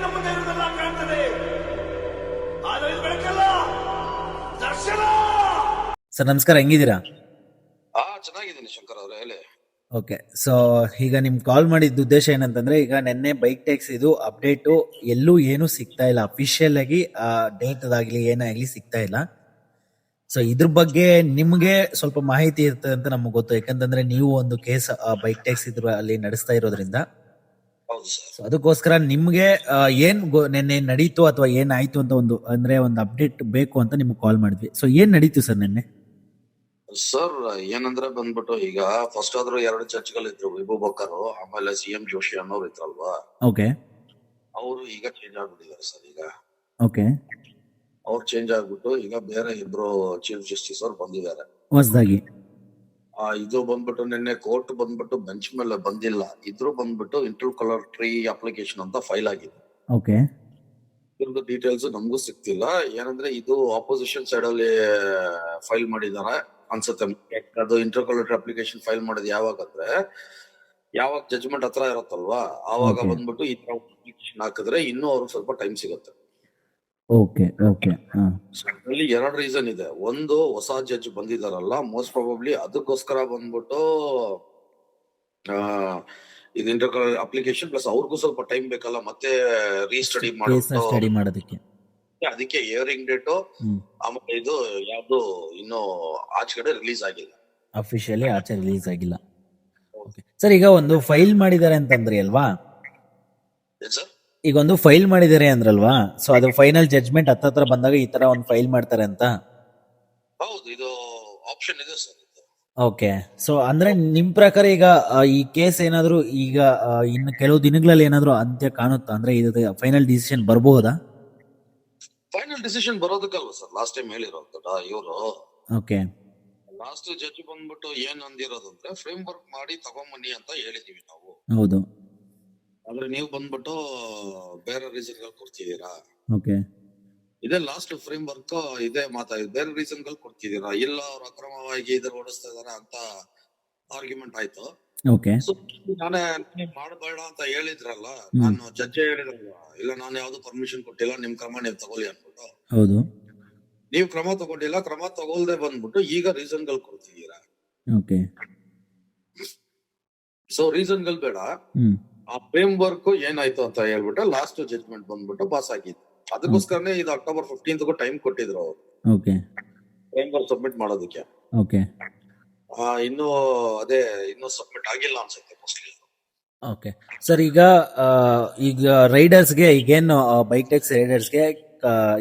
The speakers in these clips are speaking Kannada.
ಕಣ್ಣ ಮುಂದೆ ಇರುವುದೆಲ್ಲ ಕಾಣ್ತದೆ. ಆದರೆ ಇದು ಬೆಳಕಲ್ಲ. ದರ್ಶನ! ಸರ್ ನಮಸ್ಕಾರ ಹೆಂಗಿದ್ದೀರಾ? ಹಾ ಚೆನ್ನಾಗಿದ್ದೀನಿ ಶಂಕರ್ ಅವರೇ ಹೇಳಿ. ಓಕೆ ಸೊ ಈಗ ನಿಮ್ ಕಾಲ್ ಮಾಡಿದ ಉದ್ದೇಶ ಏನಂತಂದ್ರೆ ಈಗ ನಿನ್ನೆ ಬೈಕ್ ಟ್ಯಾಕ್ಸ್ ಇದು ಅಪ್ಡೇಟು ಎಲ್ಲೂ ಏನು ಸಿಗ್ತಾ ಇಲ್ಲ. ಅಫಿಷಿಯಲ್ ಆಗಿ ಡೇಟ್ ಅದಾಗ್ಲಿ ಏನಾಗ್ಲಿ ಸಿಗ್ತಾ ಇಲ್ಲ. ಸೊ ಇದ್ರ ಬಗ್ಗೆ ನಿಮ್ಗೆ ಸ್ವಲ್ಪ ಮಾಹಿತಿ ಇರ್ತದೆ ಅಂತ ನಮ್ಗೆ ಗೊತ್ತು. ಯಾಕಂತಂದ್ರೆ ನೀವು ಒಂದು ಕೇಸ್ ಬೈಕ್ ಟ್ಯಾಕ್ಸ್ ಇದ್ರ ಅಲ್ಲಿ ನಡೆಸ್ತಾ ಇರೋದ್ರಿಂದ. ಸೊ ಅದಕ್ಕೋಸ್ಕರ ನಿಮ್ಗೆ ಏನ್ ನಿನ್ನೆ ನಡೀತು ಅಥವಾ ಏನಾಯ್ತು ಅಂತ ಒಂದು ಅಂದ್ರೆ ಒಂದು ಅಪ್ಡೇಟ್ ಬೇಕು ಅಂತ ನಿಮ್ಗೆ ಕಾಲ್ ಮಾಡಿದ್ವಿ. ಸೊ ಏನ್ ನಡೀತು ಸರ್ ನಿನ್ನೆ? ಸರ್ ಏನಂದ್ರೆ ಬಂದ್ಬಿಟ್ಟು ಈಗ ಫಸ್ಟ್ ಆದ್ರೂ ಎರಡು ಚರ್ಚ್ಗಳಿದ್ರು ವಿಭು ಬಕ್ಕರು ಆಮೇಲೆ ಸಿ ಎಂ ಜೋಶಿ ಅನ್ನೋರು ಇದ್ರಲ್ವಾ? ಓಕೆ ಅವರು ಈಗ ಚೇಂಜ್ ಆಗ್ಬಿಟ್ಟಿದ್ದಾರೆ ಸರ್ ಈಗ. ಓಕೆ ಅವ್ರು ಚೇಂಜ್ ಆಗ್ಬಿಟ್ಟು ಈಗ ಬೇರೆ ಇಬ್ರು ಚೀಫ್ ಜಸ್ಟಿಸ್ ಅವ್ರು ಬಂದಿದ್ದಾರೆ. ಹೊಸದಾಗಿ. ಆ ಇದು ಬಂದ್ಬಿಟ್ಟು ನಿನ್ನೆ ಕೋರ್ಟ್ ಬಂದ್ಬಿಟ್ಟು ಬೆಂಚ್ ಮೇಲೆ ಬಂದಿಲ್ಲ. ಇದ್ರು ಬಂದ್ಬಿಟ್ಟು ಟ್ರೀ ಅಪ್ಲಿಕೇಶನ್ ಅಂತ ಫೈಲ್ ಆಗಿದೆ. ಓಕೆ ಇದ್ರದ್ದು ಡೀಟೇಲ್ಸ್ ನಮಗೂ ಸಿಗ್ತಿಲ್ಲ. ಏನಂದ್ರೆ ಇದು ಆಪೋಸಿಷನ್ ಸೈಡ್ ಅಲ್ಲಿ ಫೈಲ್ ಮಾಡಿದಾರೆ ಅನ್ಸುತ್ತೆ. ಅದು ಇಂಟರ್ ಕಲರ್ ಅಪ್ಲಿಕೇಶನ್ ಫೈಲ್ ಮಾಡೋದು ಯಾವಾಗ ಅಂದ್ರೆ ಯಾವಾಗ ಜಜ್ಮೆಂಟ್ ಹತ್ರ ಇರುತ್ತಲ್ವಾ ಆವಾಗ. ಬಂದ್ಬಿಟ್ಟು ಈ ತರ ಅಪ್ಲಿಕೇಶನ್ ಹಾಕಿದ್ರೆ ಇನ್ನೂ ಅವ್ರಿಗೆ ಸ್ವಲ್ಪ ಟೈಮ್ ಸಿಗುತ್ತೆ. ಓಕೆ ಓಕೆ ಅದ್ರಲ್ಲಿ ಎರಡು ರೀಸನ್ ಇದೆ. ಒಂದು ಹೊಸ ಜಡ್ಜ್ ಬಂದಿದಾರಲ್ಲ ಮೋಸ್ಟ್ ಪ್ರಾಬಬ್ಲಿ ಅದಕ್ಕೋಸ್ಕರ ಬಂದ್ಬಿಟ್ಟು ಆ ಇದು ಇಂಟರ್ ಅಪ್ಲಿಕೇಶನ್ ಪ್ಲಸ್ ಅವ್ರಿಗೂ ಸ್ವಲ್ಪ ಟೈಮ್ ಬೇಕಲ್ಲ ಮತ್ತೆ ರೀಸ್ಟಡಿ ಸ್ಟಡಿ ಮಾಡೋದಕ್ಕೆ. ಅದಕ್ಕೆ ಹಿಯರಿಂಗ್ ಡೇಟು ಆಮೇಲೆ ಇದು ಯಾವುದು ಇನ್ನು ಆಚೆ ಕಡೆ ರಿಲೀಸ್ ಆಗಿಲ್ಲ. ಅಫಿಷಿಯಲಿ ಆಚೆ ರಿಲೀಸ್ ಆಗಿಲ್ಲ. ಸರ್ ಈಗ ಒಂದು ಫೈಲ್ ಮಾಡಿದ್ದಾರೆ ಅಂತಂದ್ರಿ ಅಲ್ವಾ? ಈಗ ಒಂದು ಫೈಲ್ ಮಾಡಿದ್ದಾರೆ ಅಂದ್ರಲ್ವಾ? ಸೊ ಅದು ಫೈನಲ್ ಜಡ್ಜ್ಮೆಂಟ್ ಹತ್ತತ್ರ ಬಂದಾಗ ಈ ತರ ಒಂದು ಫೈಲ್ ಮಾಡ್ತಾರೆ ಅಂತ? ಹೌದು ಇದು ಆಪ್ಷನ್ ಇದೆ ಸರ್. ಓಕೆ ಸೊ ಅಂದ್ರೆ ನಿಮ್ ಪ್ರಕಾರ ಈಗ ಆ, ಈ ಕೇಸ್ ಏನಾದ್ರು ಈಗ ಆ, ಇನ್ನು ಕೆಲವು ದಿನಗಳಲ್ಲಿ ಏನಾದ್ರು ಅಂತ್ಯ ಕಾಣುತ್ತಾ? ಅಂದ್ರೆ ಇದು ಫೈನಲ್ ಡಿಸಿಷನ್ ಬರಬಹುದಾ ಫೈನಲ್ ಡಿಸಿಷನ್ ಬರೋದಕ್ಕಲ್ವ ಸರ್? ಲಾಸ್ಟ್ ಟೈಮ್ ಹೇಳಿರೋದು ಇವರು. ಓಕೆ ಲಾಸ್ಟ್ ಜಡ್ಜ್ ಬಂದ್ಬಿಟ್ಟು ಏನ್ ಅಂದಿರೋದಂದ್ರೆ ಫ್ರೇಮ್ ವರ್ಕ್ ಮಾಡಿ ತಗೊಂಬನ್ನಿ ಅಂತ ಹೇಳಿದೀವಿ ನಾವು. ಹೌದು. ಆದ್ರೆ ನೀವು ಬಂದ್ಬಿಟ್ಟು ಬೇರೆ ರೀಸನ್ಗಳು ಕೊಡ್ತಿದೀರಾ ಓಕೆ. ಇದೇ ಲಾಸ್ಟ್ ಫ್ರೇಮ್ ವರ್ಕ್ ಇದೇ ಮಾತಾ ಬೇರೆ ರೀಸನ್ಗಳು ಕೊಡ್ತಿದೀರಾ ಇಲ್ಲ ಅವ್ರು ಅಕ್ರಮವಾಗಿ ಇದ್ರ ಓಡಿಸ್ತಾ ಇದಾರೆ ಅಂತ ಆರ್ಗ್ಯುಮೆಂಟ್ ಆಯ್ತು. ಓಕೆ. ನಾನೇ ಮಾಡಬೇಡ ಅಂತ ಹೇಳಿದ್ರಲ್ಲ ನಾನು ಚರ್ಚೆ ಹೇಳಿದ್ರಲ್ಲ ಇಲ್ಲ ನಾನು ಯಾವ್ದು ಪರ್ಮಿಷನ್ ಕೊಟ್ಟಿಲ್ಲ ನಿಮ್ ಕ್ರಮ ನೀವ್ ತಗೊಳ್ಳಿ ಅನ್ಬಿಟ್ಟು ಹೌದು. ನೀವ್ ಕ್ರಮ ತಗೊಂಡಿಲ್ಲ ಕ್ರಮ ತಗೊಳ್ದೆ ಬಂದ್ಬಿಟ್ಟು ಈಗ ರೀಸನ್ಗಳು ಕೊಡ್ತಿದ್ದೀರಾ? ಓಕೆ. ಸೊ ರೀಸನ್ಗಳು ಬೇಡ ಆ ಫ್ರೇಮ್ ವರ್ಕ್ ಏನಾಯ್ತು ಅಂತ ಹೇಳ್ಬಿಟ್ಟು ಲಾಸ್ಟ್ ಜಡ್ಜ್ಮೆಂಟ್ ಬಂದ್ಬಿಟ್ಟು ಪಾಸ್ ಆಗಿತ್ತು. ಅದಕ್ಕೋಸ್ಕರನೇ ಇದು ಅಕ್ಟೋಬರ್ ಫಿಫ್ಟೀನ್ತ್ ಟೈಮ್ ಕೊಟ್ಟಿದ್ರು ಅವರು. ಓಕೆ ಫ್ರೇಮ್ ವರ್ಕ್ ಸಬ್ಮಿಟ್ ಮಾಡೋದಕ್ಕೆ. ಓಕೆ ಇನ್ನು ಅದೇ ಇನ್ನು ಸಬ್ಮಿಟ್ ಆಗಿಲ್ಲ ಅನ್ಸುತ್ತೆ ಮೋಸ್ಟ್ಲಿ ಓಕೆ ಸರ್ ಈಗ ಈಗ ರೈಡರ್ಸ್ಗೆ ಈಗೇನು ಬೈಕ್ ಟ್ಯಾಕ್ಸ್ ರೈಡರ್ಸ್ಗೆ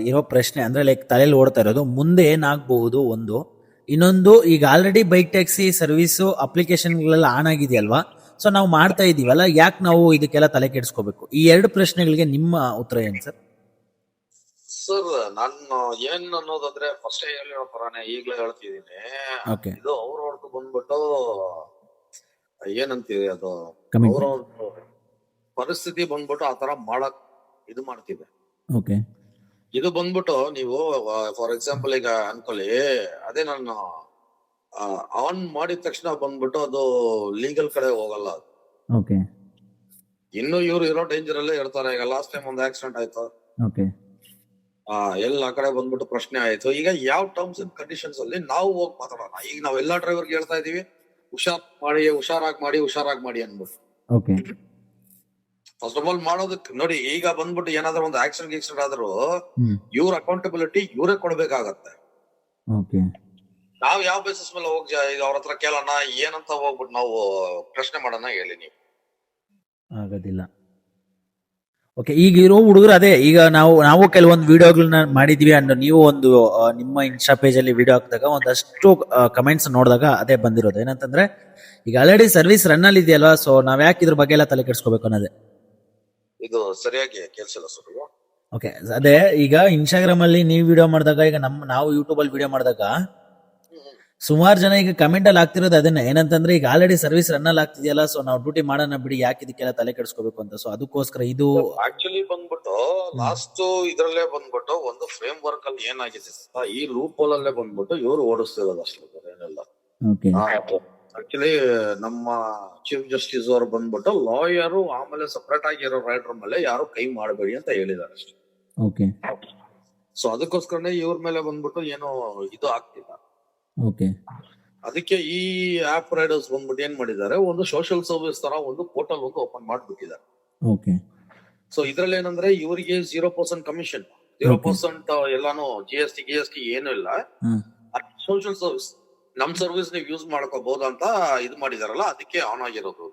ಇರೋ ಪ್ರಶ್ನೆ ಅಂದ್ರೆ ಲೈಕ್ ತಲೆಯಲ್ಲಿ ಓಡ್ತಾ ಇರೋದು. ಮುಂದೆ ಏನಾಗಬಹುದು ಒಂದು? ಇನ್ನೊಂದು ಈಗ ಆಲ್ರೆಡಿ ಬೈಕ್ ಟ್ಯಾಕ್ಸಿ ಸರ್ವಿಸು ಅಪ್ಲಿಕೇಶನ್ಗಳೆಲ್ಲ ಆನ್ ಆಗಿದೆಯಲ್ವಾ? ಸೊ ನಾವು ಮಾಡ್ತಾ ಇದೀವಲ್ಲ ಯಾಕೆ ನಾವು ಇದಕ್ಕೆಲ್ಲ ತಲೆ ಕೆಡಿಸ್ಕೋಬೇಕು? ಈ ಎರಡು ಪ್ರಶ್ನೆಗಳಿಗೆ ನಿಮ್ಮ ಉತ್ತರ ಏನು ಸರ್? ಸರ್ ನಾನು ಏನ್ ಅನ್ನೋದಂದ್ರೆ ಫಸ್ಟ್ ಹೇಳಿರೋ ಪರಾನೆ ಈಗಲೇ ಹೇಳ್ತಿದ್ದೀನಿ. ಓಕೆ ಇದು ಅವ್ರವ್ರದ್ದು ಬಂದ್ಬಿಟ್ಟು ಏನಂತೀವಿ ಅದು? ಅವರ ಅವ್ರವ್ರ ಪರಿಸ್ಥಿತಿ ಬಂದ್ಬಿಟ್ಟು ಆತರ ಮಾಡಕ್ ಇದು ಮಾಡ್ತಿದೆ. ಓಕೆ ಇದು ಬಂದ್ಬಿಟ್ಟು ನೀವು ಫಾರ್ ಎಕ್ಸಾಂಪಲ್ ಈಗ ಅನ್ಕೊಳ್ಳಿ ಅದೇ ನಾನು ಆನ್ ಮಾಡಿದ ತಕ್ಷಣ ಬಂದ್ಬಿಟ್ಟು ಅದು ಲೀಗಲ್ ಕಡೆ ಹೋಗಲ್ಲ ಓಕೆ ಇನ್ನು ಇವ್ರು ಇರೋ ಡೇಂಜರ್ ಅಲ್ಲೇ ಇರ್ತಾರೆ. ಈಗ ಲಾಸ್ಟ್ ಟೈಮ್ ಒಂದು ಆಕ್ಸಿಡೆಂಟ್ ಆಯ್ತು. ಓಕೆ ಆ ಎಲ್ಲ ಕಡೆ ಬಂದ್ಬಿಟ್ಟು ಪ್ರಶ್ನೆ ಆಯ್ತು. ಈಗ ಯಾವ ಟರ್ಮ್ಸ್ ಅಂಡ್ ಕಂಡೀಷನ್ಸ್ ಅಲ್ಲಿ ನಾವು ಹೋಗಿ ಮಾತಾಡೋಣ. ಈಗ ನಾವ್ ಎಲ್ಲಾ ಡ್ರೈವರ್ಗೆ ಹೇಳ್ತಾ ಇದೀವಿ ಹುಷಾರ್ ಮಾಡಿ ಹುಷಾರಾಗಿ ಮಾಡಿ ಹುಷಾರಾಗಿ ಮಾಡಿ ಅನ್ಬಿಟ್ಟು ಓಕೆ ಫಸ್ಟ್ ಆಫ್ ಆಲ್ ಮಾಡೋದಕ್ಕೆ ನೋಡಿ ಈಗ ಬಂದ್ಬಿಟ್ಟು ಏನಾದ್ರು ಒಂದು ಆಕ್ಸಿಡೆಂಟ್ ಗಿಕ್ಸಿಡೆಂಟ್ ಆದ್ರೂ ಇವ್ರ ಅಕೌಂಟಬಿಲಿಟಿ ಇವರೇ ಕೊಡ್ಬೇಕಾಗತ್ತೆ. ಓಕೆ ನಾವ್ ಯಾವ ಬೇಸಿಸ್ ಮೇಲೆ ಹೋಗಿ ಈಗ ಅವ್ರ ಹತ್ರ ಕೇಳೋಣ ಏನಂತ ಹೋಗ್ಬಿಟ್ಟು ನಾವು ಪ್ರಶ್ನೆ ಮಾಡೋಣ ಹೇಳಿ ನೀವು. ಆಗೋದಿಲ್ಲ. ಓಕೆ ಈಗ ಇರೋ ಹುಡುಗರು ಅದೇ ಈಗ ನಾವು ನಾವು ಕೆಲವೊಂದು ವಿಡಿಯೋಗಳನ್ನ ಮಾಡಿದ್ವಿ ಅಂಡ್ ನೀವು ಒಂದು ನಿಮ್ಮ ಇನ್ಸ್ಟಾ ಪೇಜ್ ಅಲ್ಲಿ ವಿಡಿಯೋ ಹಾಕಿದಾಗ ಒಂದಷ್ಟು ಕಮೆಂಟ್ಸ್ ನೋಡಿದಾಗ ಅದೇ ಬಂದಿರೋದು. ಏನಂತಂದ್ರೆ ಈಗ ಆಲ್ರೆಡಿ ಸರ್ವಿಸ್ ರನ್ ಅಲ್ಲಿ ಇದೆಯಲ್ವಾ? ಸೊ ನಾವ್ ಯಾಕೆ ಇದ್ರ ಬಗ್ಗೆ ಎಲ್ಲ ತಲೆ ಕೆಡಿಸ್ಕೋಬೇಕು ಅನ್ನೋದೇ. ಇದು ಸರಿಯಾಗಿ ಕೇಳಿಸಿಲ್ಲ ಸರ್ ಓಕೆ ಅದೇ ಈಗ ಇನ್ಸ್ಟಾಗ್ರಾಮ್ ಅಲ್ಲಿ ನೀವು ವಿಡಿಯೋ ಮಾಡಿದಾಗ ಈಗ ನಮ್ಮ ನಾವು ಯೂಟ್ಯೂಬ್ ಅಲ್ಲಿ ವಿಡಿಯೋ ಮಾಡಿದಾಗ ಸುಮಾರು ಜನ ಈಗ ಕಮೆಂಟ್ ಅಲ್ಲಿ ಆಗ್ತಿರೋದು ಅದನ್ನೇ. ಏನಂತಂದ್ರೆ ಈಗ ಆಲ್ರೆಡಿ ಸರ್ವಿಸ್ ರನ್ ಅಲ್ಲಿ ಆಗ್ತಿದೆಯಲ್ಲ ಸೊ ನಾವು ಡ್ಯೂಟಿ ಮಾಡೋಣ ಬಿಡಿ ಯಾಕೆ ಇದಕ್ಕೆಲ್ಲ ತಲೆ ಕೆಡಿಸ್ಕೋಬೇಕು ಅಂತ. ಸೊ ಅದಕ್ಕೋಸ್ಕರ ಇದು ಆಕ್ಚುಲಿ ಬಂದ್ಬಿಟ್ಟು ಲಾಸ್ಟ್ ಇದ್ರಲ್ಲೇ ಬಂದ್ಬಿಟ್ಟು ಒಂದು ಫ್ರೇಮ್ ವರ್ಕ್ ಅಲ್ಲಿ ಏನಾಗಿದೆ? ಈ ಲೂಪ್ ಹೋಲ್ ಅಲ್ಲೇ ಬಂದ್ಬಿಟ್ಟು ಇವರು ಓಡಿಸ್ತಿರೋದು ಅಷ್ಟೇ ಏನಿಲ್ಲ. ಆಕ್ಚುಲಿ ನಮ್ಮ ಚೀಫ್ ಜಸ್ಟಿಸ್ ಅವರು ಬಂದ್ಬಿಟ್ಟು ಲಾಯರು ಆಮೇಲೆ ಸಪರೇಟ್ ಆಗಿರೋ ರೂಮ್ ಮೇಲೆ ಯಾರು ಕೈ ಮಾಡಬೇಡಿ ಅಂತ ಹೇಳಿದ್ದಾರೆ ಅಷ್ಟೇ. ಓಕೆ ಸೊ ಅದಕ್ಕೋಸ್ಕರನೇ ಇವ್ರ ಮೇಲೆ ಬಂದ್ಬಿಟ್ಟು ಏನು ಇದು ಆಗ್ತಿಲ್ಲ. ಅದಕ್ಕೆ ಈ ಆಪ್ ರೈಡರ್ಸ್ ಬಂದ್ಬಿಟ್ಟು ಏನ್ ಮಾಡಿದ್ದಾರೆ? ಒಂದು ಸೋಷಿಯಲ್ ಸರ್ವಿಸ್ ತರ ಒಂದು ಪೋರ್ಟಲ್ ಒಂದು ಓಪನ್ ಮಾಡ್ಬಿಟ್ಟಿದ್ದಾರೆ. ಓಕೆ. ಸೊ ಇದ್ರಲ್ಲಿ ಏನಂದ್ರೆ ಇವರಿಗೆ zero percent commission zero percent ಎಲ್ಲಾನು G S T G S T ಏನು ಇಲ್ಲ. ಸೋಷಿಯಲ್ ಸರ್ವಿಸ್ ನಮ್ ಸರ್ವಿಸ್ ನೀವು ಯೂಸ್ ಮಾಡ್ಕೋಬಹುದು ಅಂತ ಇದು ಮಾಡಿದಾರಲ್ಲ ಅದಕ್ಕೆ ಆನ್ ಆಗಿರೋದು.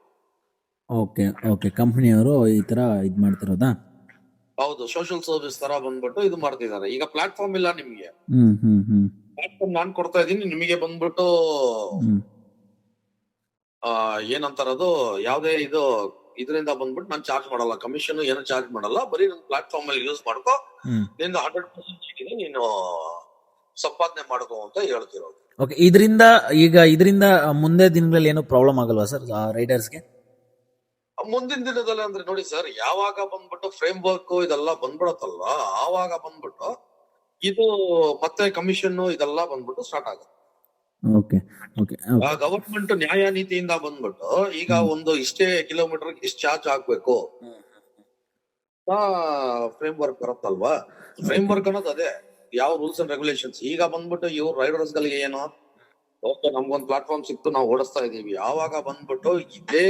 Okay okay. ಕಂಪನಿಯವರು ಈ ತರ ಇದು ಮಾಡ್ತಿರೋದಾ? ಹೌದು ಸೋಷಿಯಲ್ ಸರ್ವಿಸ್ ತರ ಬಂದ್ಬಿಟ್ಟು ಇದು ಮಾಡ್ತಿದ್ದಾರೆ. ಈಗ ಪ್ಲಾಟ್ಫಾರ್ಮ್ ಇಲ್ಲ ನಿಮ್ಗೆ. ನಾನ್ ಕೊಡ್ತಾ ಇದೀನಿ ನಿಮಗೆ ಬಂದ್ಬಿಟ್ಟು ಆ, ಏನಂತಾರದು ಯಾವ್ದೇ ಇದು ಇದರಿಂದ ಬಂದ್ಬಿಟ್ಟು ನಾನು ಚಾರ್ಜ್ ಮಾಡಲ್ಲ. ಕಮಿಷನ್ ಏನು ಚಾರ್ಜ್ ಮಾಡಲ್ಲ. ಬರೀ ನನ್ನ ಪ್ಲಾಟ್ಫಾರ್ಮ್ ಅಲ್ಲಿ ಯೂಸ್ ಮಾಡ್ಕೋ ನಿಂದ ಹಂಡ್ರೆಡ್ ಪರ್ಸೆಂಟ್ ನೀನು ಸಂಪಾದನೆ ಮಾಡ್ಕೋ ಅಂತ ಹೇಳ್ತಿರೋದು. ಓಕೆ ಇದರಿಂದ ಈಗ ಇದರಿಂದ ಮುಂದೆ ದಿನಗಳಲ್ಲಿ ಏನು ಪ್ರಾಬ್ಲಮ್ ಆಗಲ್ವಾ ಸರ್ ರೈಡರ್ಸ್ಗೆ ಮುಂದಿನ ದಿನದಲ್ಲಿ ಅಂದ್ರೆ ನೋಡಿ ಸರ್ ಯಾವಾಗ ಬಂದ್ಬಿಟ್ಟು ಫ್ರೇಮ್ ವರ್ಕ್ ಇದೆಲ್ಲ ಬಂದ್ಬಿಡತ್ತಲ್ವಾ? ಆವಾಗ ಬಂದ್ಬಿಟ್ಟು ಇದು ಮತ್ತೆ ಕಮಿಷನ್ ಇದೆಲ್ಲ ಬಂದ್ಬಿಟ್ಟು ಸ್ಟಾರ್ಟ್ ಆಗುತ್ತೆ. ಓಕೆ ಓಕೆ ಗವರ್ಮೆಂಟ್ ನ್ಯಾಯ ನೀತಿಯಿಂದ ಬಂದ್ಬಿಟ್ಟು ಈಗ ಒಂದು ಇಷ್ಟೇ ಕಿಲೋಮೀಟರ್ ಇಷ್ಟು ಚಾರ್ಜ್ ಹಾಕ್ಬೇಕು ಫ್ರೇಮ್ ವರ್ಕ್ ಬರುತ್ತಲ್ವಾ? ಫ್ರೇಮ್ ವರ್ಕ್ ಅನ್ನೋದು ಅದೇ. ಯಾವ ರೂಲ್ಸ್ ಅಂಡ್ ರೆಗ್ಯುಲೇಷನ್ಸ್ ಈಗ ಬಂದ್ಬಿಟ್ಟು ಇವ್ರು ರೈಡರ್ಸ್ ಗಳಿಗೆ ಏನು? ಓಕೆ ನಮ್ಗೊಂದು ಪ್ಲಾಟ್ಫಾರ್ಮ್ ಸಿಕ್ತು ನಾವು ಓಡಿಸ್ತಾ ಇದೀವಿ. ಯಾವಾಗ ಬಂದ್ಬಿಟ್ಟು ಇದೇ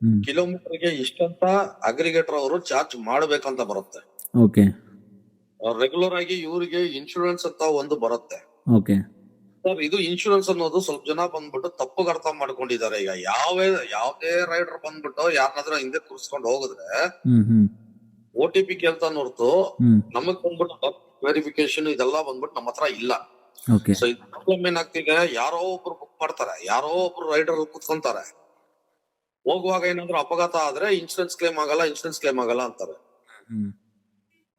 ಕಿಲೋಮೀಟರ್ಗೆ ಕಿಲೋಮೀಟರ್ಗೆ ಇಷ್ಟಂತ ಅಗ್ರಿಗೇಟರ್ ಅವರು ಚಾರ್ಜ್ ಮಾಡ್ಬೇಕಂತ ಬರುತ್ತೆ. ಓಕೆ. ರೆಗ್ಯುಲರ್ ಆಗಿ ಇವರಿಗೆ ಇನ್ಶೂರೆನ್ಸ್ ಅಂತ ಒಂದು ಬರುತ್ತೆ. ಓಕೆ ಸರ್ ಇದು ಇನ್ಶೂರೆನ್ಸ್ ಅನ್ನೋದು ಸ್ವಲ್ಪ ಜನ ಬಂದ್ಬಿಟ್ಟು ತಪ್ಪು ಅರ್ಥ ಮಾಡ್ಕೊಂಡಿದ್ದಾರೆ. ಈಗ ಯಾವೇ ಯಾವ್ದೇ ರೈಡರ್ ಬಂದ್ಬಿಟ್ಟು ಯಾರನ್ನಾದ್ರೂ ಹಿಂದೆ ಕೂರಿಸ್ಕೊಂಡು ಹೋಗಿದ್ರೆ ಓ ಟಿ ಪಿ ಕೇಳ್ತಾನೆ ಹೊರತು ನಮಗ್ ಬಂದ್ಬಿಟ್ಟು ವೆರಿಫಿಕೇಶನ್ ಇದೆಲ್ಲ ಬಂದ್ಬಿಟ್ಟು ನಮ್ಮ ಹತ್ರ ಇಲ್ಲ. ಓಕೆ ಸೊ ಇದು ಪ್ರಾಬ್ಲಮ್ ಏನಾಗ್ತಿದೆ ಯಾರೋ ಒಬ್ರು ಬುಕ್ ಮಾಡ್ತಾರೆ ಯಾರೋ ಒಬ್ರು ರೈಡರ್ ಕುತ್ಕೊಂತಾರೆ. ಹೋಗುವಾಗ ಏನಾದ್ರು ಅಪಘಾತ ಆದ್ರೆ ಇನ್ಶೂರೆನ್ಸ್ ಕ್ಲೇಮ್ ಆಗಲ್ಲ ಇನ್ಶೂರೆನ್ಸ್ ಕ್ಲೇಮ್ ಆಗಲ್ಲ ಅಂತಾರೆ.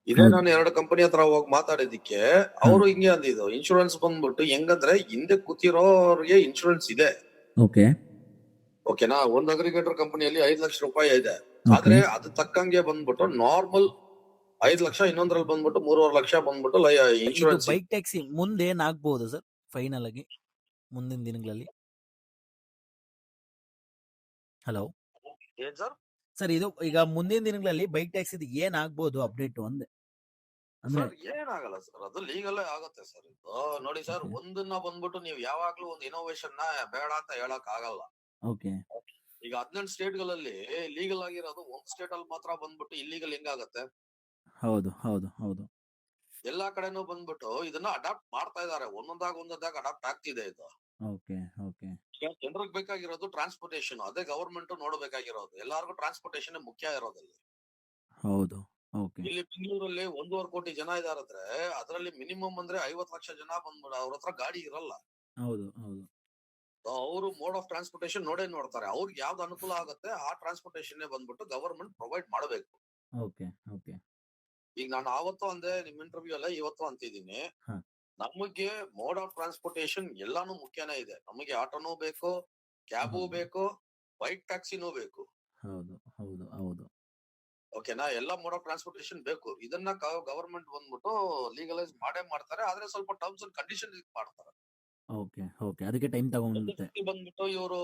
ಇದೇ ನಾನು ಎರಡು ಕಂಪನಿ ಹತ್ರ ಹೋಗಿ ಮಾತಾಡಿದಕ್ಕೆ ಅವರು ಹಿಂಗೆ ಅಂದಿದ್ದು ಇನ್ಶೂರೆನ್ಸ್ ಬಂದ್ಬಿಟ್ಟು ಹೆಂಗಂದ್ರೆ ಹಿಂದೆ ಕೂತಿರೋರಿಗೆ ಇನ್ಶೂರೆನ್ಸ್ ಇದೆ. ಓಕೆ. ಓಕೆನಾ ಒಂದು ಅಗ್ರಿಗೇಟರ್ ಕಂಪನಿಯಲ್ಲಿ ಐದ್ ಲಕ್ಷ ರೂಪಾಯಿ ಇದೆ. ಆದ್ರೆ ಅದು ತಕ್ಕಂಗೆ ಬಂದ್ಬಿಟ್ಟು ನಾರ್ಮಲ್ ಐದ್ ಲಕ್ಷ ಇನ್ನೊಂದ್ರಲ್ಲಿ ಬಂದ್ಬಿಟ್ಟು ಮೂರುವರೆ ಲಕ್ಷ ಬಂದ್ಬಿಟ್ಟು ಇನ್ಶೂರೆನ್ಸ್ ಬೈಕ್ ಟ್ಯಾಕ್ಸಿ ಮುಂದೆ ಏನಾಗ್ಬೋದು ಸರ್ ಫೈನಲ್ ಆಗಿ ಮುಂದಿನ ದಿನಗಳಲ್ಲಿ? ಹಲೋ ಏನ್ ಸರ್? ಸರ್ ಇದು ಈಗ ಮುಂದಿನ ದಿನಗಳಲ್ಲಿ ಬೈಕ್ ಟ್ಯಾಕ್ಸಿ ಏನಾಗ್ಬೋದು ಅಪ್ಡೇಟ್ ಒಂದೇ? ಸರ್ ಏನಾಗಲ್ಲ ಸರ್. ಅದು ಲೀಗಲ್ ಆಗುತ್ತೆ ಸರ್ ಇದು. ನೋಡಿ ಸರ್ ಒಂದನ್ನ ಬಂದ್ಬಿಟ್ಟು ನೀವು ಯಾವಾಗ್ಲೂ ಒಂದು ಇನೋವೇಶನ್ನ ಬೇಡ ಅಂತ ಹೇಳಕ್ ಆಗಲ್ಲ. ಓಕೆ. ಈಗ ಹದಿನೆಂಟು ಸ್ಟೇಟ್ಗಳಲ್ಲಿ ಲೀಗಲ್ ಆಗಿರೋದು ಒಂದ್ ಸ್ಟೇಟ್ ಅಲ್ಲಿ ಮಾತ್ರ ಬಂದ್ಬಿಟ್ಟು ಇಲ್ಲಿಗಲ್ ಹೆಂಗಾಗತ್ತೆ? ಹೌದು ಹೌದು ಹೌದು. ಎಲ್ಲಾ ಕಡೆನೂ ಬಂದ್ಬಿಟ್ಟು ಇದನ್ನ ಅಡಾಪ್ಟ್ ಮಾಡ್ತಾ ಇದಾರೆ ಒಂದೊಂದಾಗ ಒಂದೊಂದಾಗ ಅಡಾಪ್ಟ್ ಆಗ್ತಿದೆ ಇದು. Okay okay. ಜನರಿಗೆ ಬೇಕಾಗಿರೋದು ಟ್ರಾನ್ಸ್ಪೋರ್ಟೇಶನ್ ಅದೇ ಗವರ್ಮೆಂಟ್ ನೋಡಬೇಕಾಗಿರೋದು. ಎಲ್ಲಾರ್ಗು ಟ್ರಾನ್ಸ್ಪೋರ್ಟೇಶನ್ ಮುಖ್ಯ ಇರೋದಲ್ಲಿ. ಹೌದು. ಓಕೆ. ಇಲ್ಲಿ ಬೆಂಗಳೂರಲ್ಲಿ ಒಂದೂವರೆ ಕೋಟಿ ಜನ ಇದಾರಂದ್ರೆ ಅದರಲ್ಲಿ ಮಿನಿಮಮ್ ಅಂದ್ರೆ ಐವತ್ ಲಕ್ಷ ಜನ ಬಂದ್ಬಿಡ ಅವ್ರ ಹತ್ರ ಗಾಡಿ ಇರಲ್ಲ. ಹೌದು ಹೌದು. ಅವರು ಮೋಡ್ ಆಫ್ ಟ್ರಾನ್ಸ್ಪೋರ್ಟೇಶನ್ ನೋಡೇ ನೋಡ್ತಾರೆ ಅವ್ರಿಗೆ ಯಾವ್ದು ಅನುಕೂಲ ಆಗುತ್ತೆ ಆ ಟ್ರಾನ್ಸ್ಪೋರ್ಟೇಶನ್ ಬಂದ್ಬಿಟ್ಟು ಗವರ್ಮೆಂಟ್ ಪ್ರೊವೈಡ್ ಮಾಡಬೇಕು. Okay okay. ಈಗ ನಾನು ಆವತ್ತು ಅಂದೆ ನಿಮ್ ಇಂಟರ್ವ್ಯೂ ಅಲ್ಲ ಇವತ್ತು ಅಂತಿದ್ದೀನಿ. ನಮಗೆ ಮೋಡ್ ಆಫ್ ಟ್ರಾನ್ಸ್ಪೋರ್ಟೇಶನ್ ಎಲ್ಲಾನು ಮುಖ್ಯನೇ ಇದೆ. ನಮಗೆ ಆಟೋನೂ ಬೇಕು ಕ್ಯಾಬು. ಬೇಕು ಬೈಕ್ ಟ್ಯಾಕ್ಸಿನೂ ಬೇಕು. ಓಕೆನಾ? ಎಲ್ಲ ಮೋಡ್ ಆಫ್ ಟ್ರಾನ್ಸ್ಪೋರ್ಟೇಶನ್ ಬೇಕು. ಇದನ್ನ ಗವರ್ಮೆಂಟ್ ಬಂದ್ಬಿಟ್ಟು ಲೀಗಲೈಸ್ ಮಾಡೇ ಮಾಡ್ತಾರೆ. ಆದ್ರೆ ಸ್ವಲ್ಪ ಟರ್ಮ್ಸ್ ಅಂಡ್ ಕಂಡೀಷನ್ ಮಾಡ್ತಾರೆ. Okay okay. ಅದಕ್ಕೆ ಟೈಮ್ ತಗೊಂಡುತ್ತೆ ಬಂದ್ಬಿಟ್ಟು ಇವರು